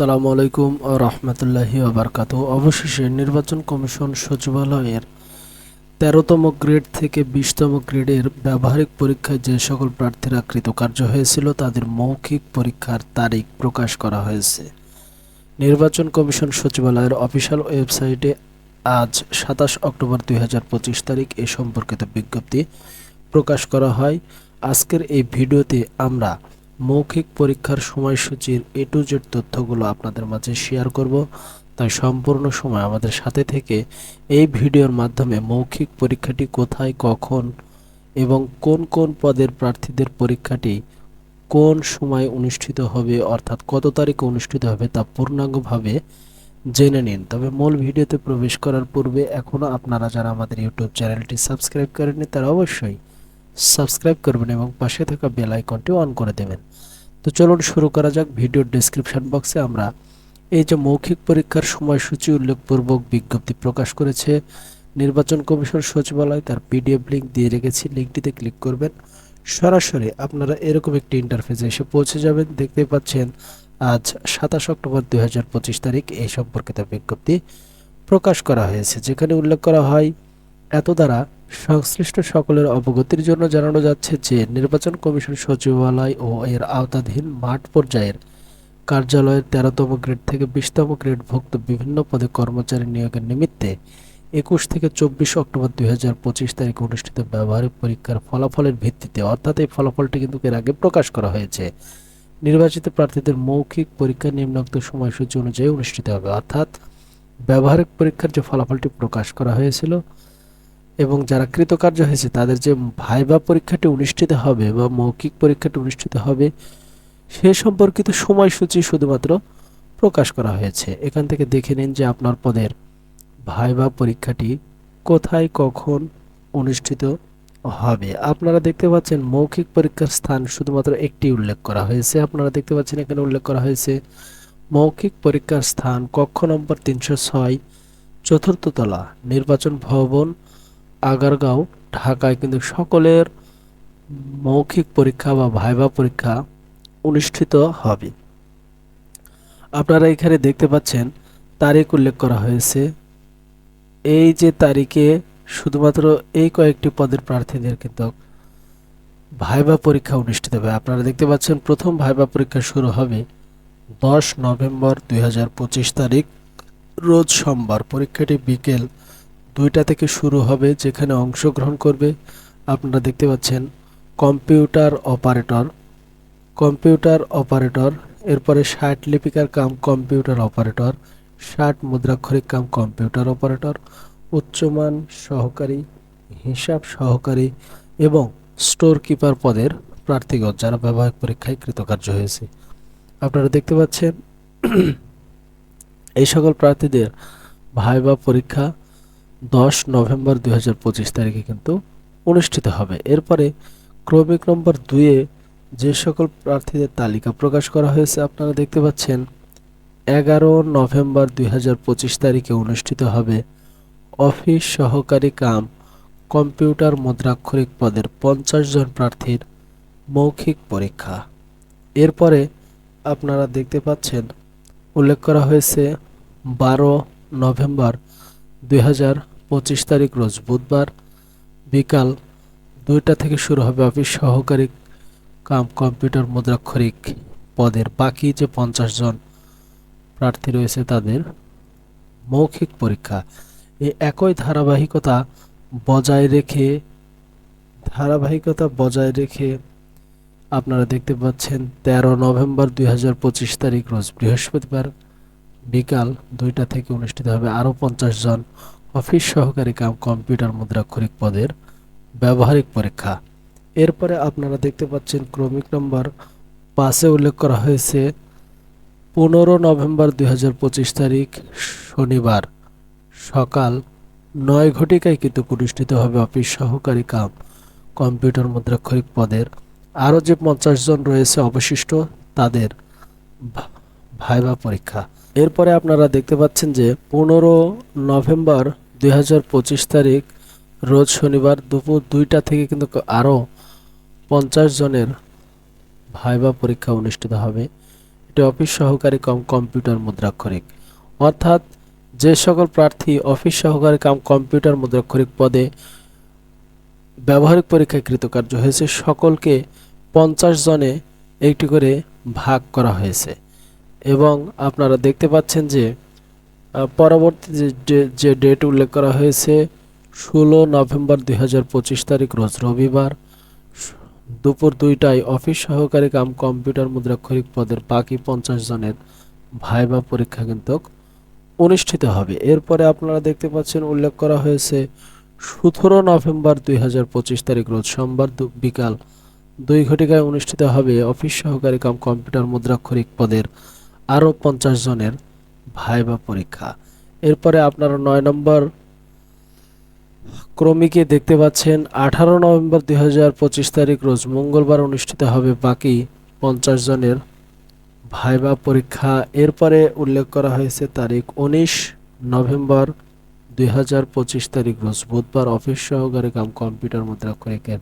আসসালামু আলাইকুম ও রহমতুল্লাহি ওবরকাত অবশেষে নির্বাচন কমিশন সচিবালয়ের তেরোতম গ্রেড থেকে বিশতম গ্রেডের ব্যবহারিক পরীক্ষায় যে সকল প্রার্থীরা কৃতকার্য হয়েছিল, তাদের মৌখিক পরীক্ষার তারিখ প্রকাশ করা হয়েছে। নির্বাচন কমিশন সচিবালয়ের অফিসিয়াল ওয়েবসাইটে আজ সাতাশ অক্টোবর দুই হাজার পঁচিশ তারিখ এ সম্পর্কিত বিজ্ঞপ্তি প্রকাশ করা হয়। আজকের এই ভিডিওতে আমরা মৌখিক পরীক্ষার সময়সূচির এ টু জেড তথ্যগুলো আপনাদের মাঝে শেয়ার করব। তাই সম্পূর্ণ সময় আমাদের সাথে থেকে এই ভিডিওর মাধ্যমে মৌখিক পরীক্ষাটি কোথায়, কখন এবং কোন কোন পদের প্রার্থীদের পরীক্ষাটি কোন সময় অনুষ্ঠিত হবে অর্থাৎ কত তারিখে অনুষ্ঠিত হবে তা পূর্ণাঙ্গভাবে জেনে নিন। তবে মূল ভিডিওতে প্রবেশ করার পূর্বে এখনও আপনারা যারা আমাদের ইউটিউব চ্যানেলটি সাবস্ক্রাইব করেননি তারা অবশ্যই সাবস্ক্রাইব করবেন এবং পাশে থাকা বেল আইকনটি অন করে দেবেন। তো চলুন শুরু করা যাক ভিডিওর ডেসক্রিপশন বক্সে আমরা এই যে মৌখিক পরীক্ষার সময়সূচি উল্লেখপূর্বক বিজ্ঞপ্তি প্রকাশ করেছে, নির্বাচন কমিশন সচিবালয় তার পিডিএফ লিঙ্ক দিয়ে রেখেছি, লিঙ্কটিতে ক্লিক করবেন। সরাসরি আপনারা এরকম একটি ইন্টারফেসে এসে পৌঁছে যাবেন। দেখতে পাচ্ছেন, আজ সাতাশ অক্টোবর দুই হাজার পঁচিশ তারিখ। এই সম্পর্কিত বিজ্ঞপ্তি প্রকাশ করা হয়েছে, যেখানে উল্লেখ করা হয়, এত দ্বারা সংশ্লিষ্ট সকলের অবগতির জন্য জানানো যাচ্ছে যে, নির্বাচন কমিশন সচিবালয় ও এর আওতাধীন মাঠ পর্যায়ের কার্যালয়ের তেরোতম গ্রেড থেকে বিশতম গ্রেডভুক্ত বিভিন্ন পদে কর্মচারী নিয়োগের নিমিত্তে একুশ থেকে চব্বিশ অক্টোবর দুই হাজার পঁচিশ তারিখে অনুষ্ঠিত ব্যবহারিক পরীক্ষার ফলাফলের ভিত্তিতে, অর্থাৎ এই ফলাফলটি কিন্তু এর আগে প্রকাশ করা হয়েছে। নির্বাচিত প্রার্থীদের মৌখিক পরীক্ষা নিম্নোক্ত সময়সূচি অনুযায়ী অনুষ্ঠিত হবে। অর্থাৎ ব্যবহারিক পরীক্ষার যে ফলাফলটি প্রকাশ করা হয়েছিল এবং যারা কৃতকার্য হয়েছে, তাদের যে ভাইবা পরীক্ষাটি অনুষ্ঠিত হবে বা মৌখিক পরীক্ষাটি অনুষ্ঠিত হবে, সে সম্পর্কিত সময়সূচি শুধুমাত্র প্রকাশ করা হয়েছে। এখান থেকে দেখে নিন যে আপনার পদের ভাইবা পরীক্ষাটি কোথায়, কখন অনুষ্ঠিত হবে। আপনারা দেখতে পাচ্ছেন মৌখিক পরীক্ষার স্থান শুধুমাত্র একটি উল্লেখ করা হয়েছে। আপনারা দেখতে পাচ্ছেন এখানে উল্লেখ করা হয়েছে মৌখিক পরীক্ষার স্থান কক্ষ নম্বর তিনশো ছয়, চতুর্থ তলা, নির্বাচন ভবন আগারগাঁও, ঢাকায় কিন্তু সকলের মৌখিক পরীক্ষা বা ভাইবা পরীক্ষা অনুষ্ঠিত হবে। আপনারা এখানে দেখতে পাচ্ছেন, তারিখ উল্লেখ করা হয়েছে। এই যে তারিখে শুধুমাত্র এই কয়েকটি পদের প্রার্থীদের কিন্তু ভাইবা পরীক্ষা অনুষ্ঠিত হবে। আপনারা দেখতে পাচ্ছেন, প্রথম ভাইবা পরীক্ষা শুরু হবে দশ নভেম্বর দুই হাজার পঁচিশ তারিখ, রোজ সোমবার। পরীক্ষাটি বিকেল দুইটা থেকে শুরু হবে যেখানে অংশগ্রহণ করবে আপনারা দেখতে পাচ্ছেন কম্পিউটার অপারেটর কম্পিউটার অপারেটর, এরপরে ষাট লিপিকার কাম কম্পিউটার অপারেটর, ষাট মুদ্রাক্ষরিক কাম কম্পিউটার অপারেটর, উচ্চমান সহকারী, হিসাব সহকারী এবং স্টোর কিপার পদের প্রার্থীগণ যারা ব্যবহারিক পরীক্ষায় কৃতকার্য হয়েছে। আপনারা দেখতে পাচ্ছেন এই সকল প্রার্থীদের ভাইবা পরীক্ষা দশ নভেম্বর দুই হাজার পঁচিশ তারিখে কিন্তু অনুষ্ঠিত হবে। এরপরে ক্রমিক নম্বর দুইয়ে যে সকল প্রার্থীদের তালিকা প্রকাশ করা হয়েছে, আপনারা দেখতে পাচ্ছেন, এগারো নভেম্বর দুই হাজার পঁচিশ তারিখে অনুষ্ঠিত হবে অফিস সহকারী কাম কম্পিউটার মুদ্রাক্ষরিক পদের পঞ্চাশ জন প্রার্থীর মৌখিক পরীক্ষা। এরপরে আপনারা দেখতে পাচ্ছেন, উল্লেখ করা হয়েছে, বারো নভেম্বর দুই হাজার পঁচিশ তারিখ রোজ বুধবার বিকাল দুইটা থেকে শুরু হবে অফিস সহকারী কাম কম্পিউটার মুদ্রাক্ষরিক পদের। বাকি যে পঞ্চাশ জন প্রার্থী রয়েছে তাদের মৌখিক পরীক্ষা। এই একই ধারাবাহিকতা বজায় রেখে, ধারাবাহিকতা বজায় রেখে আপনারা দেখতে পাচ্ছেন তেরো নভেম্বর দুই হাজার পঁচিশ তারিখ রোজ বৃহস্পতিবার বিকাল দুইটা থেকে অনুষ্ঠিত হবে আরও পঞ্চাশ জন অফিস সহকারী কাম কম্পিউটার মুদ্রাক্ষরিক পদের ব্যবহারিক পরীক্ষা। এরপরে আপনারা দেখতে পাচ্ছেন ক্রমিক নম্বর পাঁচে উল্লেখ করা হয়েছে, পনেরো নভেম্বর দুই হাজার পঁচিশ তারিখ, শনিবার। সকাল নয় ঘটিকায় কিন্তু প্রতিষ্ঠিত হবে অফিস সহকারী কাম কম্পিউটার মুদ্রাক্ষরিক পদের। আরও যে পঞ্চাশ জন রয়েছে অবশিষ্ট, তাদের ভাইবা পরীক্ষা। এরপরে আপনারা দেখতে পাচ্ছেন যে পনেরো নভেম্বর দুই হাজার পঁচিশ তারিখ, রোজ শনিবার দুপুর দুইটা থেকে কিন্তু আরও পঞ্চাশ জনের ভাইবা পরীক্ষা অনুষ্ঠিত হবে। এটি অফিস সহকারী কম কম্পিউটার মুদ্রাক্ষরিক। অর্থাৎ যে সকল প্রার্থী অফিস সহকারী কাম কম্পিউটার মুদ্রাক্ষরিক পদে ব্যবহারিক পরীক্ষায় কৃতকার্য হয়েছে, সকলকে পঞ্চাশ জনে একটি করে ভাগ করা হয়েছে। এবং আপনারা দেখতে পাচ্ছেন যে পরবর্তী যে- ডেট উল্লেখ করা হয়েছে, ষোলো নভেম্বর দুই হাজার পঁচিশ তারিখ, রোজ রবিবার, দুপুর দুইটায় অফিস সহকারী কাম কম্পিউটার মুদ্রাক্ষরিক পদের বাকি পঞ্চাশ জনের ভাইবা পরীক্ষা কিন্তু অনুষ্ঠিত হবে। এরপরে আপনারা দেখতে পাচ্ছেন উল্লেখ করা হয়েছে, সতেরো নভেম্বর দুই হাজার পঁচিশ তারিখ, রোজ সোমবার বিকাল দুই ঘটিকায় অনুষ্ঠিত হবে অফিস সহকারী কাম কম্পিউটার মুদ্রাক্ষরিক পদের আরও পঞ্চাশ জনের ভাইবা পরীক্ষা। এরপরে আপনারা নয় নম্বর ক্রমিকে দেখতে পাচ্ছেন, আঠারো নভেম্বর দুই হাজার পঁচিশ তারিখ রোজ মঙ্গলবার অনুষ্ঠিত হবে বাকি পঞ্চাশ জনের ভাইবা পরীক্ষা। এরপরে উল্লেখ করা হয়েছে তারিখ উনিশ নভেম্বর দুই হাজার পঁচিশ তারিখ রোজ বুধবার অফিস সহকারী কাম কম্পিউটার মুদ্রা মুদ্রাক্ষরিকের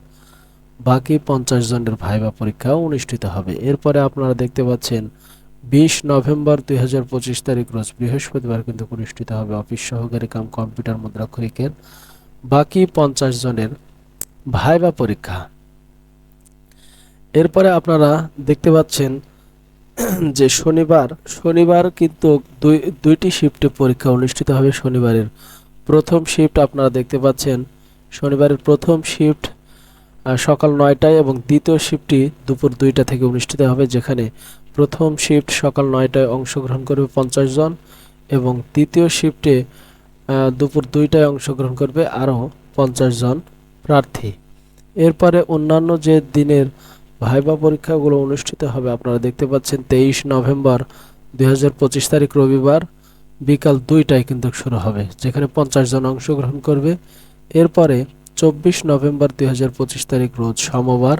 বাকি পঞ্চাশ জনের ভাইবা পরীক্ষা অনুষ্ঠিত হবে। এরপরে আপনারা দেখতে পাচ্ছেন বিশ নভেম্বর দুই হাজার পঁচিশ তারিখ, রোজ বৃহস্পতিবার কিন্তু অনুষ্ঠিত হবে অফিস সহকারী কাম কম্পিউটার মুদ্রাক্ষরিকের বাকি পঞ্চাশ জনের ভাইবা পরীক্ষা। এরপরে আপনারা দেখতে পাচ্ছেন যে শনিবার শনিবার কিন্তু দুই, দুইটি শিফটে পরীক্ষা অনুষ্ঠিত হবে শনিবারের। প্রথম শিফট আপনারা দেখতে পাচ্ছেন, শনিবারের প্রথম শিফট সকাল নয়টায় এবং দ্বিতীয় শিফটটি দুপুর দুইটা থেকে অনুষ্ঠিত হবে, যেখানে প্রথম শিফট সকাল নয়টায় অংশগ্রহণ করবে পঞ্চাশ জন এবং দ্বিতীয় শিফটে দুপুর দুইটায় অংশগ্রহণ করবে আরও পঞ্চাশ জন প্রার্থী। এরপরে অন্যান্য যে দিনের ভাইবা পরীক্ষাগুলো অনুষ্ঠিত হবে, আপনারা দেখতে পাচ্ছেন তেইশ নভেম্বর দু হাজার পঁচিশ তারিখ রবিবার বিকাল দুইটায় কিন্তু শুরু হবে, যেখানে পঞ্চাশ জন অংশগ্রহণ করবে। এরপরে চব্বিশ নভেম্বর দুই হাজার পঁচিশ তারিখ রোজ সোমবার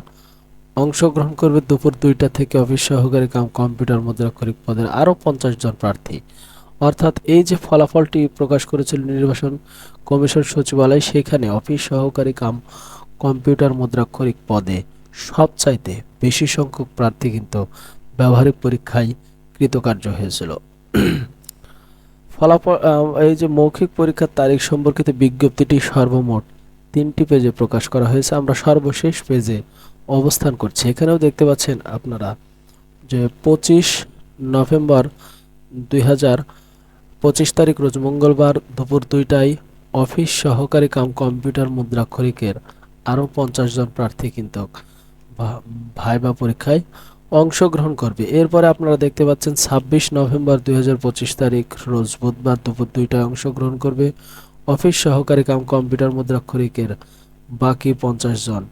অংশগ্রহণ করবে দুপুর দুইটা থেকে অফিস সহকারী কাম কম্পিউটার মুদ্রাক্ষরিক পদের আরও পঞ্চাশ জন প্রার্থী। অর্থাৎ এই যে ফলাফলটি প্রকাশ করেছিল নির্বাচন কমিশন সচিবালয়, সেখানে অফিস সহকারী কাম কম্পিউটার মুদ্রাক্ষরিক পদে সবচাইতে বেশি সংখ্যক প্রার্থী কিন্তু ব্যবহারিক পরীক্ষায় কৃতকার্য হয়েছিল। ফলাফল এই যে মৌখিক পরীক্ষার তারিখ সম্পর্কিত বিজ্ঞপ্তিটি সর্বমোট তিনটি পেজে প্রকাশ করা হয়েছে। আমরা সর্বশেষ পেজে অবস্থান করছি। এখানেও দেখতে পাচ্ছেন আপনারা যে পঁচিশ নভেম্বর দুই পঁচিশ তারিখ রোজ মঙ্গলবার দুপুর দুইটায় অফিস সহকারী কাম কম্পিউটার মুদ্রাক্ষরিকের আরও পঞ্চাশ জন প্রার্থী কিন্তু ভাইবা পরীক্ষায় অংশগ্রহণ করবে। এরপরে আপনারা দেখতে পাচ্ছেন ছাব্বিশ নভেম্বর দুই হাজার পঁচিশ তারিখ রোজ বুধবার দুপুর দুইটায় অংশগ্রহণ করবে। অফিস সহকারী কাম কম্পিউটার মুদ্রাক্ষরিকের বাকি পঞ্চাশ জন।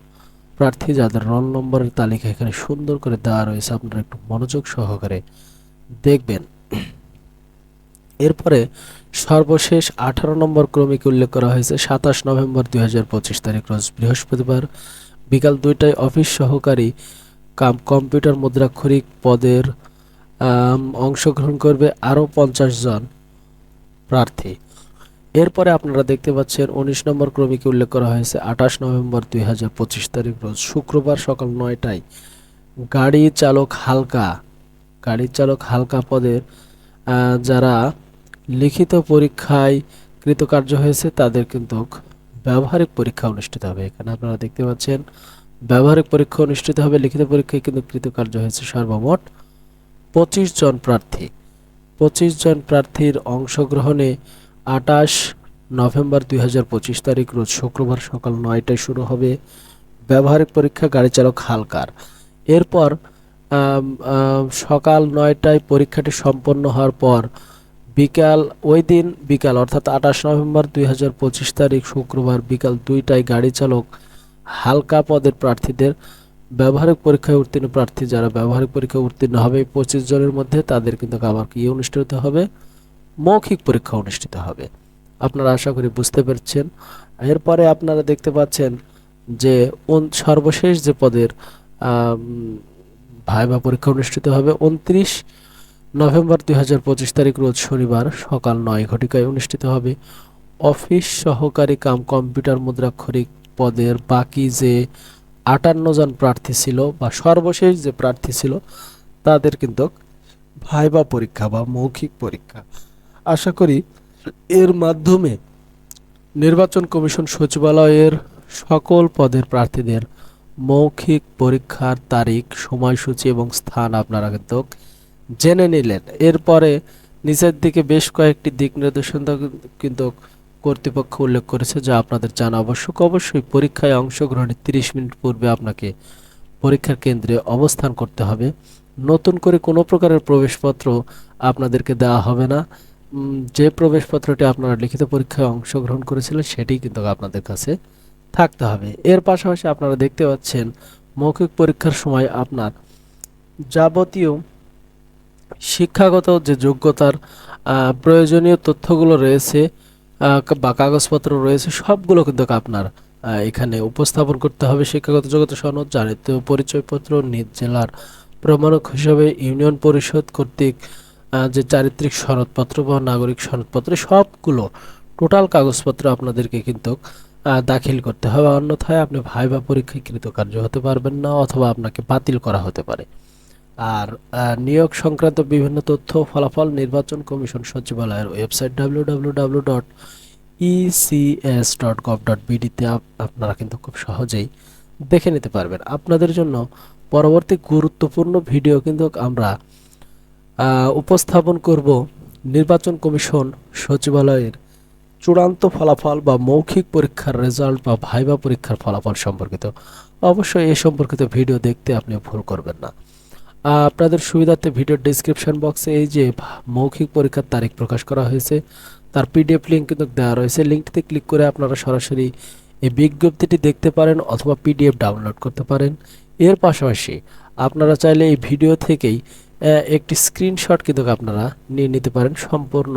প্রার্থী যাদের রোল নম্বরের তালিকা এখানে সুন্দর করে দেওয়া রয়েছে, আপনারা একটু মনোযোগ সহকারে দেখবেন। এরপরে সর্বশেষ আঠারো নম্বর ক্রমিক উল্লেখ করা হয়েছে, সাতাশ নভেম্বর দুই হাজার পঁচিশ তারিখ, রোজ বৃহস্পতিবার বিকাল দুইটায় অফিস সহকারী কাম কম্পিউটার মুদ্রাক্ষরিক পদের অংশগ্রহণ করবে আরও পঞ্চাশ জন প্রার্থী। এরপরে আপনারা দেখতে পাচ্ছেন উনিশ নম্বর ক্রমিকে উল্লেখ করা হয়েছে, আঠাশ নভেম্বর দুই হাজার পঁচিশ তারিখ রোজ। শুক্রবার সকাল নয়টায় গাড়ি চালক হালকা, গাড়ি চালক হালকা পদের যারা লিখিত পরীক্ষায় কৃতকার্য হয়েছে, তাদের কিন্তু ব্যবহারিক পরীক্ষা অনুষ্ঠিত হবে। এখানে আপনারা দেখতে পাচ্ছেন, ব্যবহারিক পরীক্ষা অনুষ্ঠিত হবে, লিখিত পরীক্ষায় কিন্তু কৃতকার্য হয়েছে সর্বমোট পঁচিশ জন প্রার্থী। পঁচিশ জন প্রার্থীর অংশগ্রহণে আটাশ নভেম্বর দুই হাজার পঁচিশ তারিখ, রোজ শুক্রবার সকাল নয়টায় শুরু হবে ব্যবহারিক পরীক্ষা, গাড়ি চালক হালকার। এরপর সকাল নয়টায় পরীক্ষাটি সম্পন্ন হওয়ার পর বিকাল, ওই দিন বিকাল, অর্থাৎ আঠাশ নভেম্বর দুই হাজার পঁচিশ তারিখ, শুক্রবার বিকাল দুইটায় গাড়ি চালক হালকা পদের প্রার্থীদের ব্যবহারিক পরীক্ষায় উত্তীর্ণ প্রার্থী, যারা ব্যবহারিক পরীক্ষায় উত্তীর্ণ হবে, পঁচিশ জনের মধ্যে তাদের কিন্তু আবার কি অনুষ্ঠিত হবে? মৌখিক পরীক্ষা অনুষ্ঠিত হবে। আপনারা আশা করি বুঝতে পেরেছেন। এরপরে আপনারা দেখতে পাচ্ছেন যে সর্বশেষ যে পদের ভাইবা পরীক্ষা অনুষ্ঠিত হবে উনত্রিশ নভেম্বর দু হাজার পঁচিশ তারিখ রোজ শনিবার সকাল নয় ঘটিকায় অনুষ্ঠিত হবে। অফিস সহকারী কাম কম্পিউটার মুদ্রাক্ষরিক পদের বাকি যে আটান্ন জন প্রার্থী ছিল বা সর্বশেষ যে প্রার্থী ছিল, তাদের কিন্তু ভাইবা পরীক্ষা বা মৌখিক পরীক্ষা আশা করি এর মাধ্যমে নির্বাচন কমিশন সচিবালয়ের সকল পদের প্রার্থীদের মৌখিক পরীক্ষার তারিখ, সময়সূচি এবং স্থান আপনারা কিন্তু জেনে নিলেন। এরপরে নিচের দিকে বেশ কয়েকটি দিক নির্দেশনা কিন্তু কর্তৃপক্ষ উল্লেখ করেছে যা আপনাদের জানা আবশ্যক। অবশ্যই পরীক্ষায় অংশগ্রহণের তিরিশ মিনিট পূর্বে আপনাকে পরীক্ষার কেন্দ্রে অবস্থান করতে হবে। নতুন করে কোনো প্রকারের প্রবেশপত্র আপনাদেরকে দেওয়া হবে না। যে প্রবেশপত্রটি আপনারা লিখিত পরীক্ষায় অংশগ্রহণ করেছিলেন, সেটি কিন্তু আপনাদের কাছে থাকতে হবে। এর পাশাপাশি আপনারা দেখতে পাচ্ছেন, মৌখিক পরীক্ষার সময় আপনার যাবতীয় শিক্ষাগত যে যোগ্যতার প্রয়োজনীয় তথ্যগুলো রয়েছে বা কাগজপত্র রয়েছে, সবগুলো কিন্তু আপনার এখানে উপস্থাপন করতে হবে। শিক্ষাগত যোগ্যতা সনদ, জাতীয় পরিচয়পত্র, নিজ জেলার প্রমাণক হিসাবে ইউনিয়ন পরিষদ কর্তৃক যে চারিত্রিক সনদপত্র বা নাগরিক সনদপত্র, সবগুলো টোটাল কাগজপত্র আপনাদেরকে কিন্তু দাখিল করতে হবে। অন্যথায় আপনি ভাইবা পরীক্ষায় কৃতকার্য হতে পারবেন না অথবা আপনাকে বাতিল করা হতে পারে। আর নিয়োগ সংক্রান্ত বিভিন্ন তথ্য ফলাফল নির্বাচন কমিশন সচিবালয়ের website W W W dot ECS dot gov dot বিডিতে আপনারা কিন্তু খুব সহজেই দেখে নিতে পারবেন। আপনাদের জন্য পরবর্তী গুরুত্বপূর্ণ ভিডিও কিন্তু আমরা উপস্থাপন করব নির্বাচন কমিশন সচিবালয়ের চূড়ান্ত ফলাফল বা মৌখিক পরীক্ষার রেজাল্ট বা ভাইবা পরীক্ষার ফলাফল সম্পর্কিত। অবশ্যই এ সম্পর্কিত ভিডিও দেখতে আপনি ভুল করবেন না। আপনাদের সুবিধার্থে ভিডিওর ডিসক্রিপশন বক্সে এই যে মৌখিক পরীক্ষার তারিখ প্রকাশ করা হয়েছে, তার পিডিএফ লিঙ্ক কিন্তু দেওয়া রয়েছে। লিঙ্কটিতে ক্লিক করে আপনারা সরাসরি এই বিজ্ঞপ্তিটি দেখতে পারেন অথবা পিডিএফ ডাউনলোড করতে পারেন। এর পাশাপাশি আপনারা চাইলে এই ভিডিও থেকেই একটি স্ক্রিনশট কিন্তু আপনারা নিয়ে নিতে পারেন সম্পূর্ণ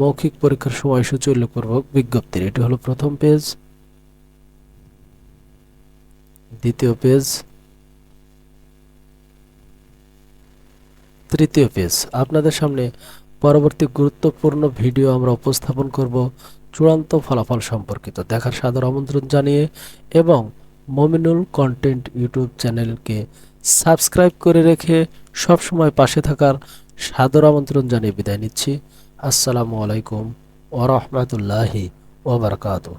মৌখিক পরীক্ষার সময়সূচি উল্লেখপূর্বক বিজ্ঞপ্তির। এটি হলো প্রথম পেজ দ্বিতীয় পেজ তৃতীয় পেজ আপনাদের সামনে পরবর্তী গুরুত্বপূর্ণ ভিডিও আমরা উপস্থাপন করব চূড়ান্ত ফলাফল সম্পর্কিত। দেখার সাদর আমন্ত্রণ জানিয়ে এবং মমিনুল কন্টেন্ট ইউটিউব চ্যানেলকে সাবস্ক্রাইব করে রেখে সবসময় পাশে থাকার সাদর আমন্ত্রণ জানিয়ে বিদায় নিচ্ছি। আসসালামু আলাইকুম ওরহমতুল্লাহি ওবরকাতুহ